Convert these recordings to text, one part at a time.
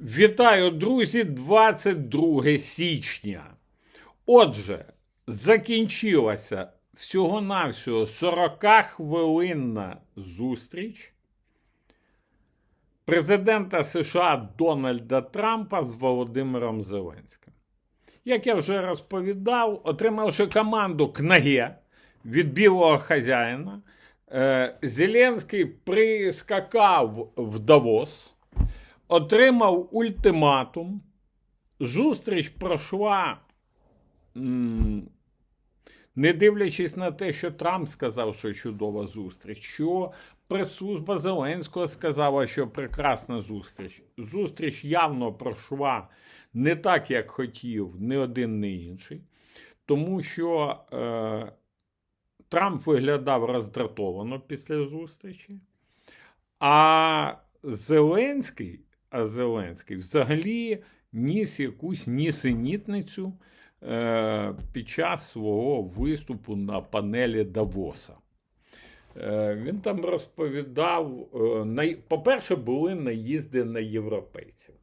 Вітаю, друзі, 22 січня. Отже, закінчилася всього-навсього 40-хвилинна зустріч президента США Дональда Трампа з Володимиром Зеленським. Як я вже розповідав, отримавши команду КНАГЕ від білого хазяїна, е, Зеленський прискакав в Давос отримав ультиматум. Зустріч пройшла, не дивлячись на те, що Трамп сказав, що чудова зустріч, що прес-служба Зеленського сказала, що прекрасна зустріч. Зустріч явно пройшла не так, як хотів ні один, ні інший, тому що е, Трамп виглядав роздратовано після зустрічі, а Зеленський, Зеленський взагалі ніс якусь нісенітницю е, під час свого виступу на панелі Давоса. Е, він там розповідав, е, по-перше, були наїзди на європейців.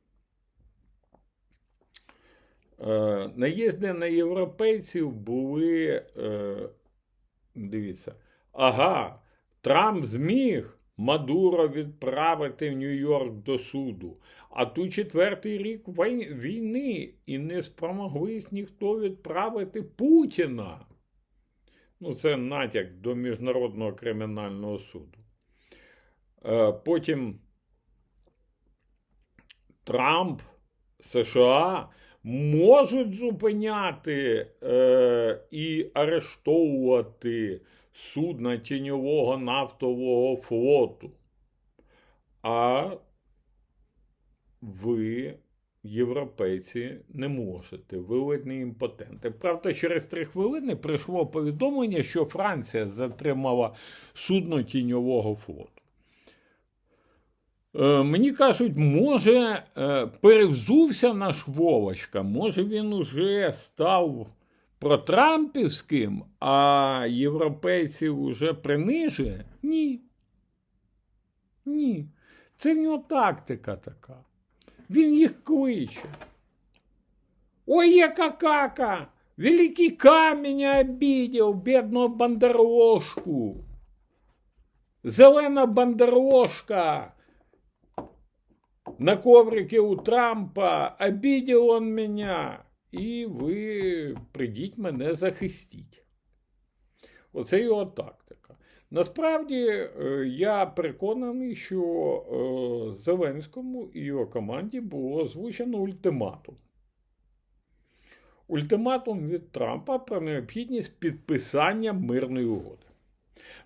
Е, наїзди на європейців були, е, дивіться, ага, Трамп зміг Мадуро відправити в Нью-Йорк до суду. А тут четвертий рік війни і не спромоглись ніхто відправити Путіна. Ну, це натяк до Міжнародного кримінального суду. Е, Потім Трамп, США можуть зупиняти е, і арештовувати судна тіньового нафтового флоту. А ви, європейці, не можете. Ви ледні імпотенти. Правда, через три хвилини прийшло повідомлення, що Франція затримала судно тіньового флоту. Е, Мені кажуть, може, е, перевзувся наш Вовочка, може він уже став протрампівським, а європейців уже принижує? Ні. Ні. Це в нього тактика така. Він їх кличе. Ой, яка кака! Великий камінь обидел бідного бандерложку. Зелена бандерложка на коврике у Трампа, обидел он меня, і ви прийдіть мене захистіть. Оце його тактика. Насправді, е, я переконаний, що е, Зеленському і його команді було озвучено ультиматум. Ультиматум від Трампа про необхідність підписання мирної угоди.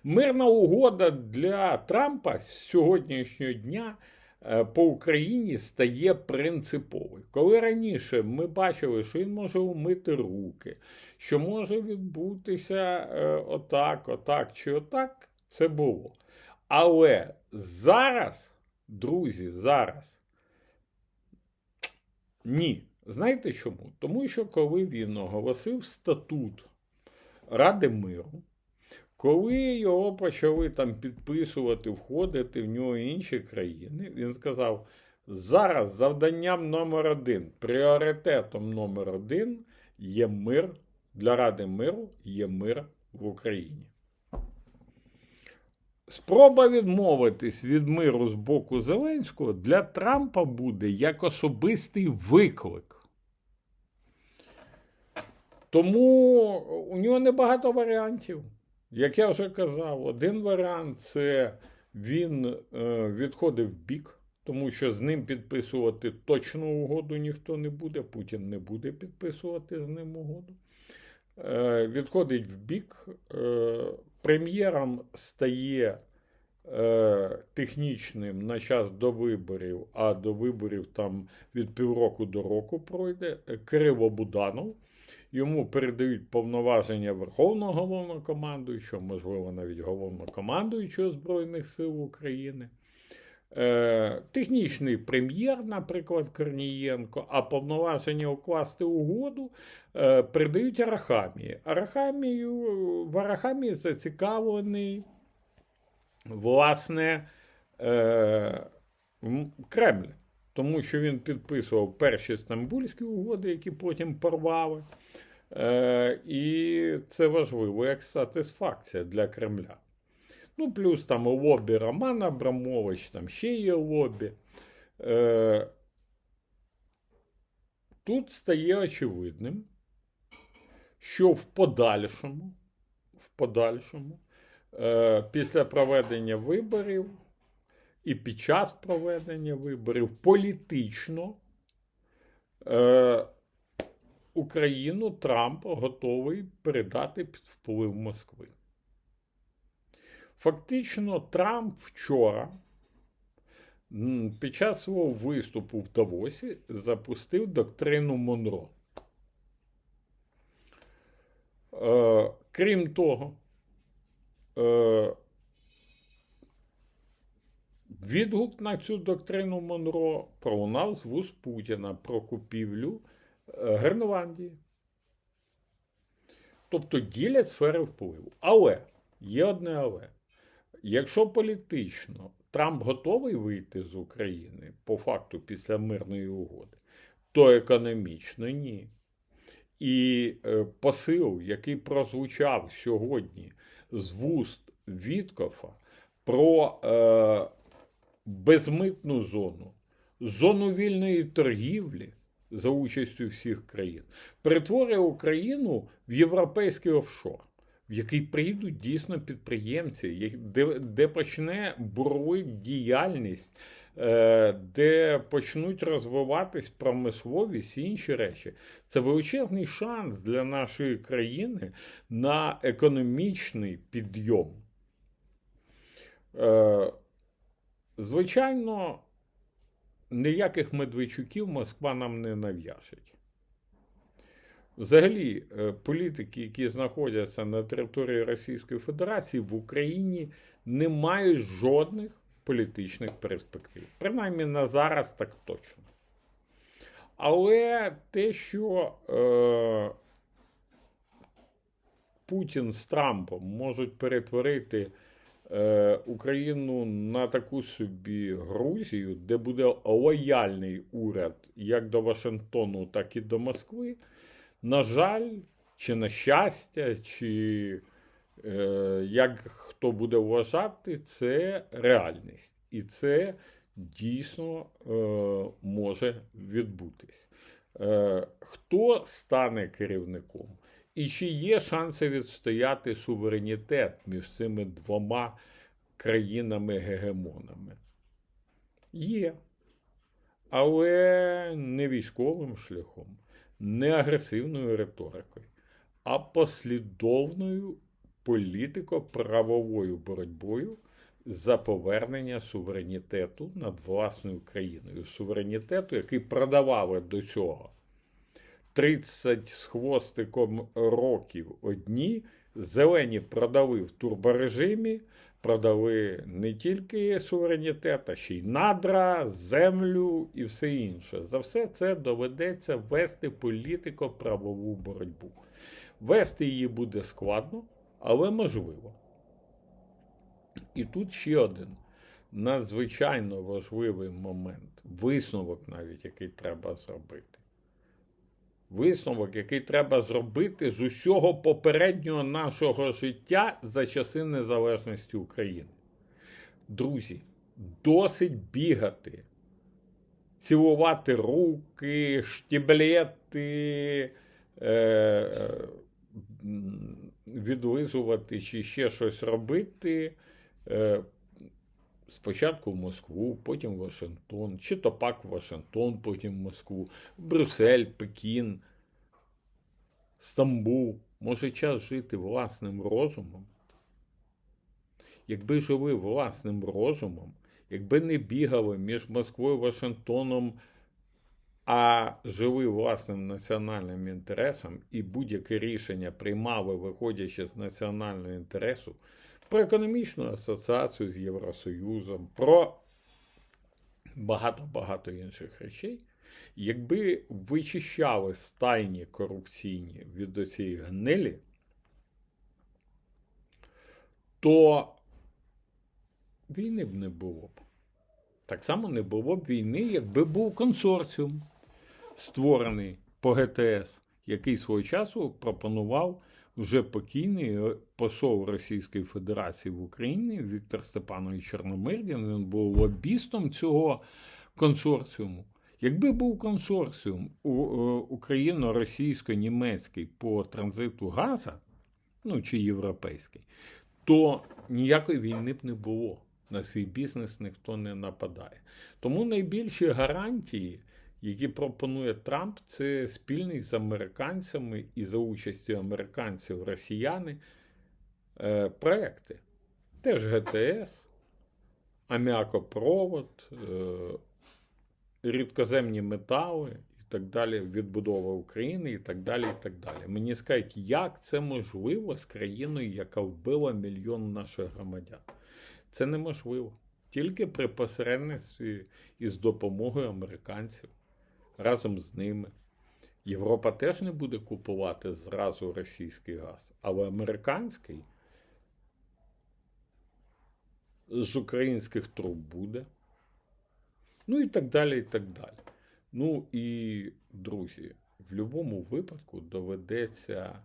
Мирна угода для Трампа з сьогоднішнього дня по Україні стає принциповою. Коли раніше ми бачили, що він може умити руки, що може відбутися е, отак, отак чи отак, це було. Але зараз, друзі, зараз ні. Знаєте чому? Тому що коли він оголосив статут Ради миру, коли його почали там підписувати, входити в нього інші країни, він сказав: зараз завданням номер один, пріоритетом номер один є мир для Ради миру, є мир в Україні. Спроба відмовитись від миру з боку Зеленського для Трампа буде як особистий виклик. Тому у нього небагато варіантів. Як я вже казав, один варіант це він е, відходив в бік, тому що з ним підписувати точну угоду ніхто не буде. Путін не буде підписувати з ним угоду. Е, відходить в бік. Е, прем'єром стає технічним на час до виборів, а до виборів там від півроку до року пройде е, Кирило Буданов. Йому передають повноваження Верховного головнокомандуючого, можливо, навіть головнокомандуючого Збройних сил України. Е, технічний прем'єр, наприклад, Корнієнко, а повноваження укласти угоду е, передають Арахамії. Арахамію, в Арахамії зацікавлений, власне, е, Кремль. Тому що він підписував перші стамбульські угоди, які потім порвали. Е, І це важливо як сатисфакція для Кремля. Ну, плюс там лобі Роман Абрамович, там ще є лобі. Е, Тут стає очевидним, що в подальшому, в подальшому, е, після проведення виборів і під час проведення виборів політично е, Україну Трамп готовий передати під вплив Москви. Фактично, Трамп вчора під час свого виступу в Давосі запустив доктрину Монро. Е, крім того, відгук на цю доктрину Монро пролунав з вуст Путіна про купівлю е, Гренландії. Тобто ділять сфери впливу. Але є одне але. Якщо політично Трамп готовий вийти з України по факту після мирної угоди, то економічно ні. І е, посил, який прозвучав сьогодні з вуст Віткофа про е, безмитну зону, зону вільної торгівлі за участю всіх країн, перетворює Україну в європейський офшор в який прийдуть дійсно підприємці, де, де почне бурлить діяльність, е, де почнуть розвиватись промисловість і інші речі. Це величезний шанс для нашої країни на економічний підйом. Звичайно, ніяких Медведчуків Москва нам не нав'яжить. Взагалі, е, політики, які знаходяться на території Російської Федерації в Україні, не мають жодних політичних перспектив. Принаймні на зараз так точно. Але те, що е, Путін з Трампом можуть перетворити Україну на таку собі Грузію, де буде лояльний уряд як до Вашингтону, так і до Москви. На жаль, чи на щастя, чи е, як хто буде вважати, це реальність. І це дійсно е, може відбутись. Е, хто стане керівником? І чи є шанси відстояти суверенітет між цими двома країнами-гегемонами? Є. Але не військовим шляхом не агресивною риторикою, а послідовною політико-правовою боротьбою за повернення суверенітету над власною країною. Суверенітету, який продавали до цього 30 з хвостиком років одні, зелені продали в турборежимі, продали не тільки суверенітет, а ще й надра, землю і все інше. За все це доведеться вести політико-правову боротьбу. Вести її буде складно, але можливо. І тут ще один надзвичайно важливий момент, висновок навіть, який треба зробити. Висновок, який треба зробити з усього попереднього нашого життя за часи незалежності України. Друзі, досить бігати, цілувати руки, штіблети, е, відлизувати чи ще щось робити. Е, Спочатку в Москву, потім Вашингтон, чи то пак Вашингтон, потім Москву, Брюссель, Пекін, Стамбул. Може час жити власним розумом? Якби жили власним розумом, якби не бігали між Москвою і Вашингтоном, а жили власним національним інтересом і будь-яке рішення приймали, виходячи з національного інтересу, про економічну асоціацію з Євросоюзом, про багато-багато інших речей, якби вичищали стайні корупційні від цієї гнилі, то війни б не було б. Так само не було б війни, якби був консорціум, створений по ГТС, який свого часу пропонував вже покійний е, посол Російської Федерації в Україні Віктор Степанович Чорномирдін. Він був лобістом цього консорціуму. Якби був консорціум е, україно-російсько-німецький по транзиту газа, ну чи європейський, то ніякої війни б не було. На свій бізнес ніхто не нападає. Тому найбільші гарантії, які пропонує Трамп, це спільний з американцями і за участю американців росіяни е, проекти. Теж ГТС, аміакопровод, е, рідкоземні метали і так далі, відбудова України і так далі. і так далі. Мені скажуть, як це можливо з країною, яка вбила мільйон наших громадян? Це неможливо. Тільки при посередництві і з допомогою американців разом з ними. Європа теж не буде купувати зразу російський газ, але американський з українських труб буде. Ну і так далі, і так далі. Ну і, друзі, в будь-якому випадку доведеться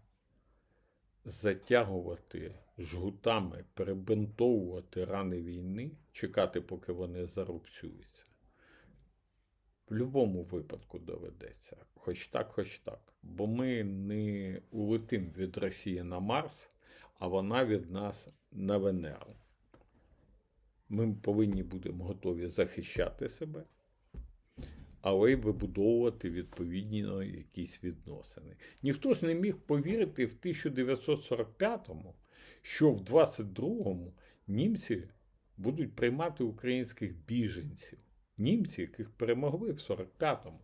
затягувати жгутами, перебинтовувати рани війни, чекати, поки вони зарубцюються. Будь-якому випадку доведеться. Хоч так, хоч так. Бо ми не улетим від Росії на Марс, а вона від нас на Венеру. Ми повинні будемо готові захищати себе, але й вибудовувати відповідно якісь відносини. Ніхто ж не міг повірити в 1945-му, що в 22-му німці будуть приймати українських біженців. Німці, яких перемогли в 45-му,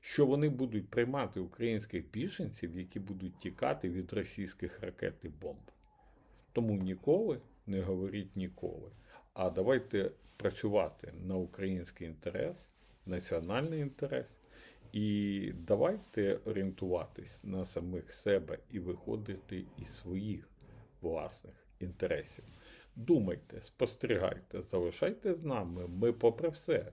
що вони будуть приймати українських біженців, які будуть тікати від російських ракет і бомб. Тому ніколи не говоріть ніколи. А давайте працювати на український інтерес, національний інтерес. І давайте орієнтуватись на самих себе і виходити із своїх власних інтересів. Думайте, спостерігайте, залишайте з нами. Ми, попри все,